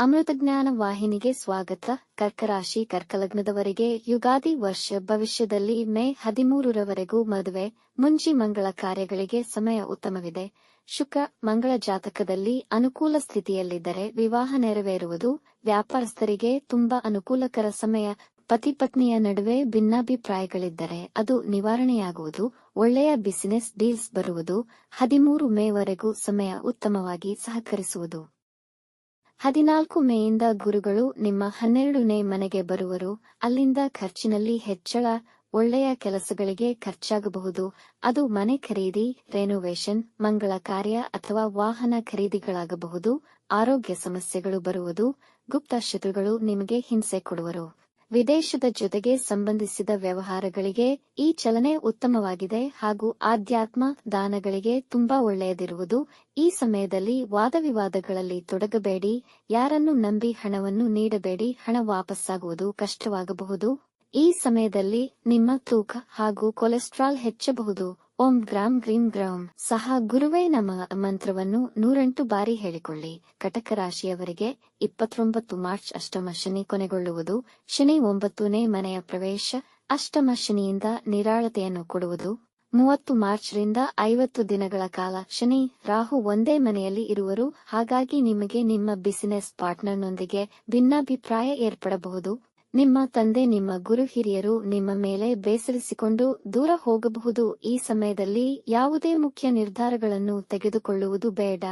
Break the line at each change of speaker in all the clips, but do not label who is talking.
ಅಮೃತಜ್ಞಾನ ವಾಹಿನಿಗೆ ಸ್ವಾಗತ. ಕರ್ಕರಾಶಿ ಕರ್ಕಲಗ್ನದವರಿಗೆ ಯುಗಾದಿ ವರ್ಷ ಭವಿಷ್ಯದಲ್ಲಿ ಮೇ ಹದಿಮೂರರವರೆಗೂ ಮದುವೆ. ಮುಂಜಿ ಮಂಗಳ ಕಾರ್ಯಗಳಿಗೆ ಸಮಯ ಉತ್ತಮವಿದೆ. ಶುಕ್ರ ಮಂಗಳ ಜಾತಕದಲ್ಲಿ ಅನುಕೂಲ ಸ್ಥಿತಿಯಲ್ಲಿದ್ದರೆ ವಿವಾಹ ನೆರವೇರುವುದು. ವ್ಯಾಪಾರಸ್ಥರಿಗೆ ತುಂಬಾ ಅನುಕೂಲಕರ ಸಮಯ. ಪತಿ ಪತ್ನಿಯ ನಡುವೆ ಭಿನ್ನಾಭಿಪ್ರಾಯಗಳಿದ್ದರೆ ಅದು ನಿವಾರಣೆಯಾಗುವುದು. ಒಳ್ಳೆಯ ಬಿಸಿನೆಸ್ ಡೀಲ್ಸ್ ಬರುವುದು. ಹದಿಮೂರು ಮೇವರೆಗೂ ಸಮಯ ಉತ್ತಮವಾಗಿ ಸಹಕರಿಸುವುದು. ಹದಿನಾಲ್ಕು ಮೇಯಿಂದ ಗುರುಗಳು ನಿಮ್ಮ ಹನ್ನೆರಡನೇ ಮನೆಗೆ ಬರುವರು. ಅಲ್ಲಿಂದ ಖರ್ಚಿನಲ್ಲಿ ಹೆಚ್ಚಳ, ಒಳ್ಳೆಯ ಕೆಲಸಗಳಿಗೆ ಖರ್ಚಾಗಬಹುದು. ಅದು ಮನೆ ಖರೀದಿ ರೆನೋವೇಷನ್ ಮಂಗಳ ಕಾರ್ಯ ಅಥವಾ ವಾಹನ ಖರೀದಿಗಳಾಗಬಹುದು. ಆರೋಗ್ಯ ಸಮಸ್ಯೆಗಳು ಬರುವುದು. ಗುಪ್ತ ಶತ್ರುಗಳು ನಿಮಗೆ ಹಿಂಸೆ ಕೊಡುವರು. ವಿದೇಶದ ಜೊತೆಗೆ ಸಂಬಂಧಿಸಿದ ವ್ಯವಹಾರಗಳಿಗೆ ಈ ಚಲನೆ ಉತ್ತಮವಾಗಿದೆ ಹಾಗೂ ಆಧ್ಯಾತ್ಮ ದಾನಗಳಿಗೆ ತುಂಬಾ ಒಳ್ಳೆಯದಿರುವುದು. ಈ ಸಮಯದಲ್ಲಿ ವಾದವಿವಾದಗಳಲ್ಲಿ ತೊಡಗಬೇಡಿ, ಯಾರನ್ನು ನಂಬಿ ಹಣವನ್ನು ನೀಡಬೇಡಿ, ಹಣ ವಾಪಸ್ಸಾಗುವುದು ಕಷ್ಟವಾಗಬಹುದು. ಈ ಸಮಯದಲ್ಲಿ ನಿಮ್ಮ ತೂಕ ಹಾಗೂ ಕೊಲೆಸ್ಟ್ರಾಲ್ ಹೆಚ್ಚಬಹುದು. ಓಂ ಗ್ರಾಂ ಗ್ರೀಂ ಗ್ರಾಂ ಸಹ ಗುರುವೇ ನಮ ಮಂತ್ರವನ್ನು ನೂರೆಂಟು ಬಾರಿ ಹೇಳಿಕೊಳ್ಳಿ. ಕಟಕ ರಾಶಿಯವರಿಗೆ ಇಪ್ಪತ್ತೊಂಬತ್ತು ಮಾರ್ಚ್ ಅಷ್ಟಮ ಶನಿ ಕೊನೆಗೊಳ್ಳುವುದು, ಶನಿ ಒಂಬತ್ತನೇ ಮನೆಯ ಪ್ರವೇಶ, ಅಷ್ಟಮ ಶನಿಯಿಂದ ನಿರಾಳತೆಯನ್ನು ಕೊಡುವುದು, ಮೂವತ್ತು ಮಾರ್ಚ್ ರಿಂದ ಐವತ್ತು ದಿನಗಳ ಕಾಲ ಶನಿ ರಾಹು ಒಂದೇ ಮನೆಯಲ್ಲಿ ಇರುವರು. ಹಾಗಾಗಿ ನಿಮಗೆ ನಿಮ್ಮ ಬಿಸಿನೆಸ್ ಪಾರ್ಟ್ನರ್ನೊಂದಿಗೆ ಭಿನ್ನಾಭಿಪ್ರಾಯ ಏರ್ಪಡಬಹುದು. ನಿಮ್ಮ ತಂದೆ, ನಿಮ್ಮ ಗುರು ಹಿರಿಯರು ನಿಮ್ಮ ಮೇಲೆ ಬೇಸರಿಸಿಕೊಂಡು ದೂರ ಹೋಗಬಹುದು. ಈ ಸಮಯದಲ್ಲಿ ಯಾವುದೇ ಮುಖ್ಯ ನಿರ್ಧಾರಗಳನ್ನು ತೆಗೆದುಕೊಳ್ಳುವುದು ಬೇಡ.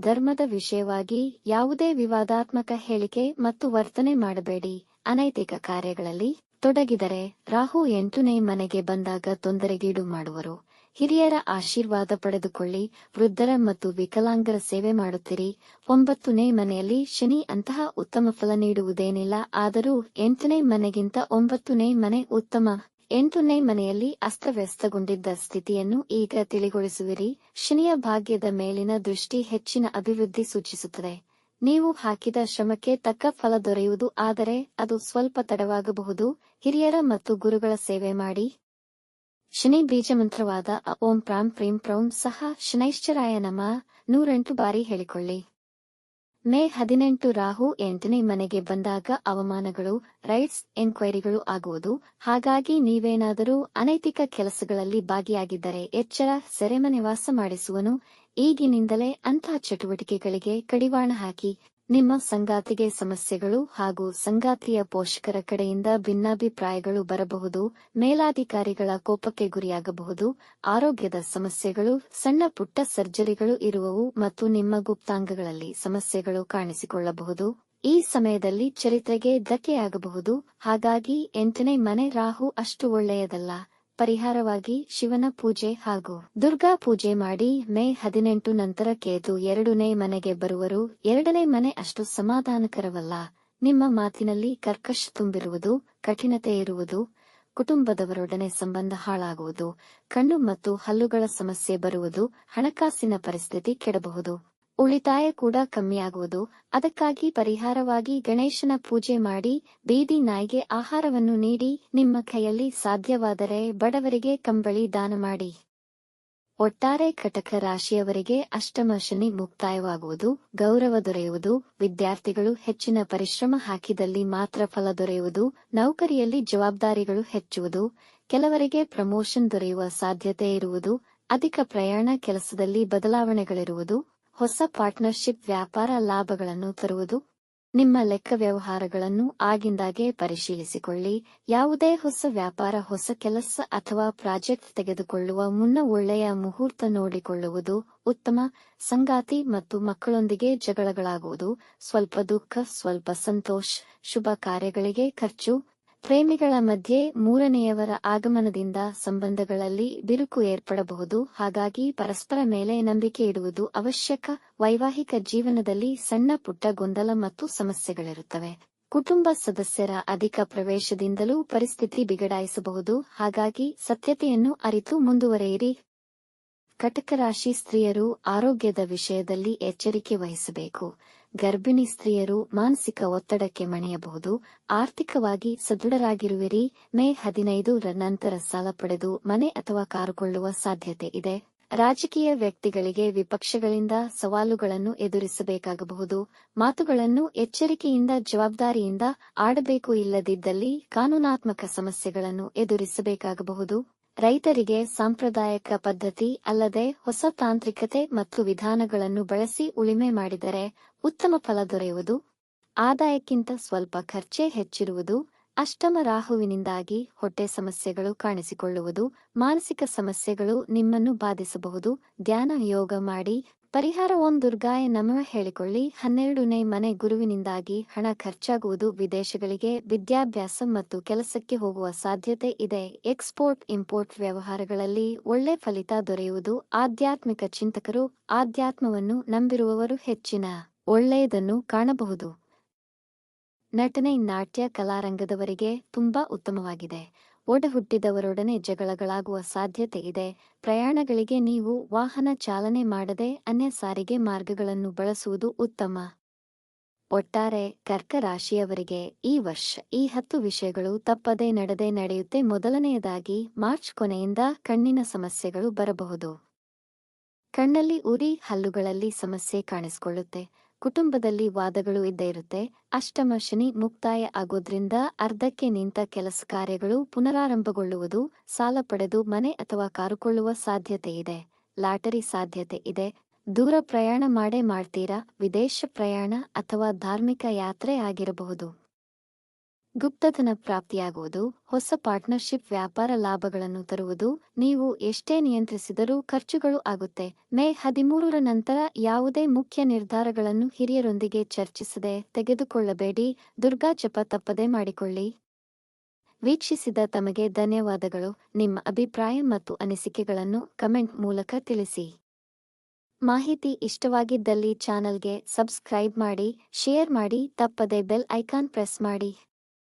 ಧರ್ಮದ ವಿಷಯವಾಗಿ ಯಾವುದೇ ವಿವಾದಾತ್ಮಕ ಹೇಳಿಕೆ ಮತ್ತು ವರ್ತನೆ ಮಾಡಬೇಡಿ. ಅನೈತಿಕ ಕಾರ್ಯಗಳಲ್ಲಿ ತೊಡಗಿದರೆ ರಾಹು ಎಂಟನೇ ಮನೆಗೆ ಬಂದಾಗ ತೊಂದರೆಗೀಡು ಮಾಡುವರು. ಹಿರಿಯರ ಆಶೀರ್ವಾದ ಪಡೆದುಕೊಳ್ಳಿ, ವೃದ್ಧರ ಮತ್ತು ವಿಕಲಾಂಗರ ಸೇವೆ ಮಾಡುತ್ತಿರಿ. ಒಂಬತ್ತನೇ ಮನೆಯಲ್ಲಿ ಶನಿ ಅಂತಹ ಉತ್ತಮ ಫಲ ನೀಡುವುದೇನಿಲ್ಲ, ಆದರೂ ಎಂಟನೇ ಮನೆಗಿಂತ ಒಂಬತ್ತನೇ ಮನೆ ಉತ್ತಮ. ಎಂಟನೇ ಮನೆಯಲ್ಲಿ ಅಸ್ತವ್ಯಸ್ತಗೊಂಡಿದ್ದ ಸ್ಥಿತಿಯನ್ನು ಈಗ ತಿಳಿಗೊಳಿಸುವಿರಿ. ಶನಿಯ ಭಾಗ್ಯದ ಮೇಲಿನ ದೃಷ್ಟಿ ಹೆಚ್ಚಿನ ಅಭಿವೃದ್ಧಿ ಸೂಚಿಸುತ್ತದೆ. ನೀವು ಹಾಕಿದ ಶ್ರಮಕ್ಕೆ ತಕ್ಕ ಫಲ ದೊರೆಯುವುದು, ಆದರೆ ಅದು ಸ್ವಲ್ಪ ತಡವಾಗಬಹುದು. ಹಿರಿಯರ ಮತ್ತು ಗುರುಗಳ ಸೇವೆ ಮಾಡಿ. ಶನಿ ಬೀಜ ಮಂತ್ರವಾದ ಓಂ ಪ್ರಾಂ ಪ್ರೀಂ ಪ್ರೌಂ ಸಹ ಶನೈಶ್ಚರಾಯ ನಮ. ನೂರೆಂಟು ಬಾರಿ ಹೇಳಿಕೊಳ್ಳಿ. ಮೇ ಹದಿನೆಂಟು ರಾಹು ಎಂಟನೇ ಮನೆಗೆ ಬಂದಾಗ ಅವಮಾನಗಳು, ರೈಟ್ಸ್, ಎನ್ಕ್ವೈರಿಗಳು ಆಗುವುದು. ಹಾಗಾಗಿ ನೀವೇನಾದರೂ ಅನೈತಿಕ ಕೆಲಸಗಳಲ್ಲಿ ಭಾಗಿಯಾಗಿದ್ದರೆ ಎಚ್ಚರ, ಸೆರೆಮನೆ ವಾಸ ಮಾಡಿಸುವನು. ಈಗಿನಿಂದಲೇ ಅಂತಹ ಚಟುವಟಿಕೆಗಳಿಗೆ ಕಡಿವಾಣ ಹಾಕಿ ನಿಮ್ಮ ಸಂಗಾತಿಗೆ ಸಮಸ್ಯೆಗಳು ಹಾಗೂ ಸಂಗಾತಿಯ ಪೋಷಕರ ಕಡೆಯಿಂದ ಭಿನ್ನಾಭಿಪ್ರಾಯಗಳು ಬರಬಹುದು, ಮೇಲಾಧಿಕಾರಿಗಳ ಕೋಪಕ್ಕೆ ಗುರಿಯಾಗಬಹುದು, ಆರೋಗ್ಯದ ಸಮಸ್ಯೆಗಳು, ಸಣ್ಣ ಪುಟ್ಟ ಸರ್ಜರಿಗಳು ಇರುವವು ಮತ್ತು ನಿಮ್ಮ ಗುಪ್ತಾಂಗಗಳಲ್ಲಿ ಸಮಸ್ಯೆಗಳು ಕಾಣಿಸಿಕೊಳ್ಳಬಹುದು. ಈ ಸಮಯದಲ್ಲಿ ಚರಿತ್ರೆಗೆ ಧಕ್ಕೆಯಾಗಬಹುದು, ಹಾಗಾಗಿ ಎಂಟನೇ ಮನೆ ರಾಹು ಅಷ್ಟು ಒಳ್ಳೆಯದಲ್ಲ. ಪರಿಹಾರವಾಗಿ ಶಿವನ ಪೂಜೆ ಹಾಗೂ ದುರ್ಗಾ ಪೂಜೆ ಮಾಡಿ ಮೇ ಹದಿನೆಂಟು ನಂತರ ಕೇತು ಎರಡನೇ ಮನೆಗೆ ಬರುವರು. ಎರಡನೇ ಮನೆ ಅಷ್ಟು ಸಮಾಧಾನಕರವಲ್ಲ. ನಿಮ್ಮ ಮಾತಿನಲ್ಲಿ ಕರ್ಕಶ ತುಂಬಿರುವುದು, ಕಠಿಣತೆ ಇರುವುದು, ಕುಟುಂಬದವರೊಡನೆ ಸಂಬಂಧ ಹಾಳಾಗುವುದು, ಕಣ್ಣು ಮತ್ತು ಹಲ್ಲುಗಳ ಸಮಸ್ಯೆ ಬರುವುದು, ಹಣಕಾಸಿನ ಪರಿಸ್ಥಿತಿ ಕೆಡಬಹುದು. ಉಳಿತಾಯ ಕೂಡ ಕಮ್ಮಿಯಾಗುವುದು ಅದಕ್ಕಾಗಿ ಪರಿಹಾರವಾಗಿ ಗಣೇಶನ ಪೂಜೆ ಮಾಡಿ, ಬೀದಿ ನಾಯಿಗೆ ಆಹಾರವನ್ನು ನೀಡಿ, ನಿಮ್ಮ ಕೈಯಲ್ಲಿ ಸಾಧ್ಯವಾದರೆ ಬಡವರಿಗೆ ಕಂಬಳಿ ದಾನ ಮಾಡಿ. ಒಟ್ಟಾರೆ ಕಟಕ ರಾಶಿಯವರಿಗೆ ಅಷ್ಟಮ ಶನಿ ಮುಕ್ತಾಯವಾಗುವುದು, ಗೌರವ ದೊರೆಯುವುದು, ವಿದ್ಯಾರ್ಥಿಗಳು ಹೆಚ್ಚಿನ ಪರಿಶ್ರಮ ಹಾಕಿದಲ್ಲಿ ಮಾತ್ರ ಫಲ ದೊರೆಯುವುದು, ನೌಕರಿಯಲ್ಲಿ ಜವಾಬ್ದಾರಿಗಳು ಹೆಚ್ಚುವುದು, ಕೆಲವರಿಗೆ ಪ್ರಮೋಷನ್ ದೊರೆಯುವ ಸಾಧ್ಯತೆ ಇರುವುದು, ಅಧಿಕ ಪ್ರಯಾಣ ಕೆಲಸದಲ್ಲಿ ಬದಲಾವಣೆಗಳಿರುವುದು ಹೊಸ ಪಾರ್ಟ್ನರ್ಶಿಪ್ ವ್ಯಾಪಾರ ಲಾಭಗಳನ್ನು ತರುವುದು, ನಿಮ್ಮ ಲೆಕ್ಕ ವ್ಯವಹಾರಗಳನ್ನು ಆಗಿಂದಾಗೆ ಪರಿಶೀಲಿಸಿಕೊಳ್ಳಿ. ಯಾವುದೇ ಹೊಸ ವ್ಯಾಪಾರ, ಹೊಸ ಕೆಲಸ ಅಥವಾ ಪ್ರಾಜೆಕ್ಟ್ ತೆಗೆದುಕೊಳ್ಳುವ ಮುನ್ನ ಒಳ್ಳೆಯ ಮುಹೂರ್ತ ನೋಡಿಕೊಳ್ಳುವುದು ಉತ್ತಮ. ಸಂಗಾತಿ ಮತ್ತು ಮಕ್ಕಳೊಂದಿಗೆ ಜಗಳಗಳಾಗುವುದು, ಸ್ವಲ್ಪ ದುಃಖ, ಸ್ವಲ್ಪ ಸಂತೋಷ, ಶುಭ ಕಾರ್ಯಗಳಿಗೆ ಖರ್ಚು ಪ್ರೇಮಿಗಳ ಮಧ್ಯೆ ಮೂರನೆಯವರ ಆಗಮನದಿಂದ ಸಂಬಂಧಗಳಲ್ಲಿ ಬಿರುಕು ಏರ್ಪಡಬಹುದು. ಹಾಗಾಗಿ ಪರಸ್ಪರ ಮೇಲೆ ನಂಬಿಕೆ ಇಡುವುದು ಅವಶ್ಯಕ. ವೈವಾಹಿಕ ಜೀವನದಲ್ಲಿ ಸಣ್ಣ ಪುಟ್ಟ ಗೊಂದಲ ಮತ್ತು ಸಮಸ್ಯೆಗಳಿರುತ್ತವೆ. ಕುಟುಂಬ ಸದಸ್ಯರ ಅಧಿಕ ಪ್ರವೇಶದಿಂದಲೂ ಪರಿಸ್ಥಿತಿ ಬಿಗಡಾಯಿಸಬಹುದು. ಹಾಗಾಗಿ ಸತ್ಯತೆಯನ್ನು ಅರಿತು ಮುಂದುವರೆಯಿರಿ. ಕಟಕ ರಾಶಿ ಸ್ತ್ರೀಯರು ಆರೋಗ್ಯದ ವಿಷಯದಲ್ಲಿ ಎಚ್ಚರಿಕೆ ವಹಿಸಬೇಕು. ಗರ್ಭಿಣಿ ಸ್ತ್ರೀಯರು ಮಾನಸಿಕ ಒತ್ತಡಕ್ಕೆ ಮಣಿಯಬಹುದು. ಆರ್ಥಿಕವಾಗಿ ಸದೃಢರಾಗಿರುವಿರಿ. ಮೇ ಹದಿನೈದು ರ ನಂತರ ಸಾಲ ಪಡೆದು ಮನೆ ಅಥವಾ ಕಾರು ಕೊಳ್ಳುವ ಸಾಧ್ಯತೆ ಇದೆ. ರಾಜಕೀಯ ವ್ಯಕ್ತಿಗಳಿಗೆ ವಿಪಕ್ಷಗಳಿಂದ ಸವಾಲುಗಳನ್ನು ಎದುರಿಸಬೇಕಾಗಬಹುದು. ಮಾತುಗಳನ್ನು ಎಚ್ಚರಿಕೆಯಿಂದ, ಜವಾಬ್ದಾರಿಯಿಂದ ಆಡಬೇಕು ಇಲ್ಲದಿದ್ದಲ್ಲಿ ಕಾನೂನಾತ್ಮಕ ಸಮಸ್ಯೆಗಳನ್ನು ಎದುರಿಸಬೇಕಾಗಬಹುದು. ರೈತರಿಗೆ ಸಾಂಪ್ರದಾಯಿಕ ಪದ್ಧತಿ ಅಲ್ಲದೆ ಹೊಸ ತಾಂತ್ರಿಕತೆ ಮತ್ತು ವಿಧಾನಗಳನ್ನು ಬಳಸಿ ಉಳಿಮೆ ಮಾಡಿದರೆ ಉತ್ತಮ ಫಲ ದೊರೆಯುವುದು, ಆದಾಯಕ್ಕಿಂತ ಸ್ವಲ್ಪ ಖರ್ಚೇ ಹೆಚ್ಚಿರುವುದು, ಅಷ್ಟಮ ರಾಹುವಿನಿಂದಾಗಿ ಹೊಟ್ಟೆ ಸಮಸ್ಯೆಗಳು ಕಾಣಿಸಿಕೊಳ್ಳುವುದು, ಮಾನಸಿಕ ಸಮಸ್ಯೆಗಳು ನಿಮ್ಮನ್ನು ಬಾಧಿಸಬಹುದು, ಧ್ಯಾನ ಯೋಗ ಮಾಡಿ ಪರಿಹಾರ ಓಂ ದುರ್ಗಾಯ ನಮಃ ಹೇಳಿಕೊಳ್ಳಿ. ಹನ್ನೆರಡನೇ ಮನೆ ಗುರುವಿನಿಂದಾಗಿ ಹಣ ಖರ್ಚಾಗುವುದು ವಿದೇಶಗಳಿಗೆ ವಿದ್ಯಾಭ್ಯಾಸ ಮತ್ತು ಕೆಲಸಕ್ಕೆ ಹೋಗುವ ಸಾಧ್ಯತೆ ಇದೆ. ಎಕ್ಸ್ಪೋರ್ಟ್, ಇಂಪೋರ್ಟ್ ವ್ಯವಹಾರಗಳಲ್ಲಿ ಒಳ್ಳೆ ಫಲಿತ ದೊರೆಯುವುದು ಆಧ್ಯಾತ್ಮಿಕ ಚಿಂತಕರು ಆಧ್ಯಾತ್ಮವನ್ನು ನಂಬಿರುವವರು ಹೆಚ್ಚಿನ ಒಳ್ಳೆಯದನ್ನು ಕಾಣಬಹುದು. ನಟನೆ, ನಾಟ್ಯ, ಕಲಾರಂಗದವರಿಗೆ ತುಂಬಾ ಉತ್ತಮವಾಗಿದೆ. ಒಡ ಹುಟ್ಟಿದವರೊಡನೆ ಜಗಳಗಳಾಗುವ ಸಾಧ್ಯತೆ ಇದೆ. ಪ್ರಯಾಣಗಳಿಗೆ ನೀವು ವಾಹನ ಚಾಲನೆ ಮಾಡದೆ ಅನ್ಯ ಸಾರಿಗೆ ಮಾರ್ಗಗಳನ್ನು ಬಳಸುವುದು ಉತ್ತಮ. ಒಟ್ಟಾರೆ ಕರ್ಕ ರಾಶಿಯವರಿಗೆ ಈ ವರ್ಷ ಈ ಹತ್ತು ವಿಷಯಗಳು ತಪ್ಪದೆ ನಡೆದೇ ನಡೆಯುತ್ತೆ. ಮೊದಲನೆಯದಾಗಿ ಮಾರ್ಚ್ ಕೊನೆಯಿಂದ ಕಣ್ಣಿನ ಸಮಸ್ಯೆಗಳು ಬರಬಹುದು. ಕಣ್ಣಲ್ಲಿ ಉರಿ, ಹಲ್ಲುಗಳಲ್ಲಿ ಸಮಸ್ಯೆ ಕಾಣಿಸಿಕೊಳ್ಳುತ್ತೆ. ಕುಟುಂಬದಲ್ಲಿ ವಾದಗಳು ಇದ್ದೇ ಇರುತ್ತೆ. ಅಷ್ಟಮ ಶನಿ ಮುಕ್ತಾಯ ಆಗೋದ್ರಿಂದ ಅರ್ಧಕ್ಕೆ ನಿಂತ ಕೆಲಸ ಕಾರ್ಯಗಳು ಪುನರಾರಂಭಗೊಳ್ಳುವುದು, ಸಾಲ ಪಡೆದು ಮನೆ ಅಥವಾ ಕಾರುಕೊಳ್ಳುವ ಸಾಧ್ಯತೆ ಇದೆ. ಲಾಟರಿ ಸಾಧ್ಯತೆ ಇದೆ. ದೂರ ಪ್ರಯಾಣ ಮಾಡೇ ಮಾಡ್ತೀರಾ? ವಿದೇಶ ಪ್ರಯಾಣ ಅಥವಾ ಧಾರ್ಮಿಕ ಯಾತ್ರೆ ಆಗಿರಬಹುದು? ಗುಪ್ತಧನ ಪ್ರಾಪ್ತಿಯಾಗುವುದು, ಹೊಸ ಪಾರ್ಟ್ನರ್ಶಿಪ್ ವ್ಯಾಪಾರ ಲಾಭಗಳನ್ನು ತರುವುದು, ನೀವು ಎಷ್ಟೇ ನಿಯಂತ್ರಿಸಿದರೂ ಖರ್ಚುಗಳು ಆಗುತ್ತೆ. ಮೇ ಹದಿಮೂರರ ನಂತರ ಯಾವುದೇ ಮುಖ್ಯ ನಿರ್ಧಾರಗಳನ್ನು ಹಿರಿಯರೊಂದಿಗೆ ಚರ್ಚಿಸದೆ ತೆಗೆದುಕೊಳ್ಳಬೇಡಿ. ದುರ್ಗಾ ಜಪ ತಪ್ಪದೆ ಮಾಡಿಕೊಳ್ಳಿ. ವೀಕ್ಷಿಸಿದ ತಮಗೆ ಧನ್ಯವಾದಗಳು. ನಿಮ್ಮ ಅಭಿಪ್ರಾಯ ಮತ್ತು ಅನಿಸಿಕೆಗಳನ್ನು ಕಮೆಂಟ್ ಮೂಲಕ ತಿಳಿಸಿ. ಮಾಹಿತಿ ಇಷ್ಟವಾಗಿದ್ದಲ್ಲಿ ಚಾನಲ್ಗೆ ಸಬ್ಸ್ಕ್ರೈಬ್ ಮಾಡಿ, ಶೇರ್ ಮಾಡಿ, ತಪ್ಪದೆ ಬೆಲ್ ಐಕಾನ್ ಪ್ರೆಸ್ ಮಾಡಿ.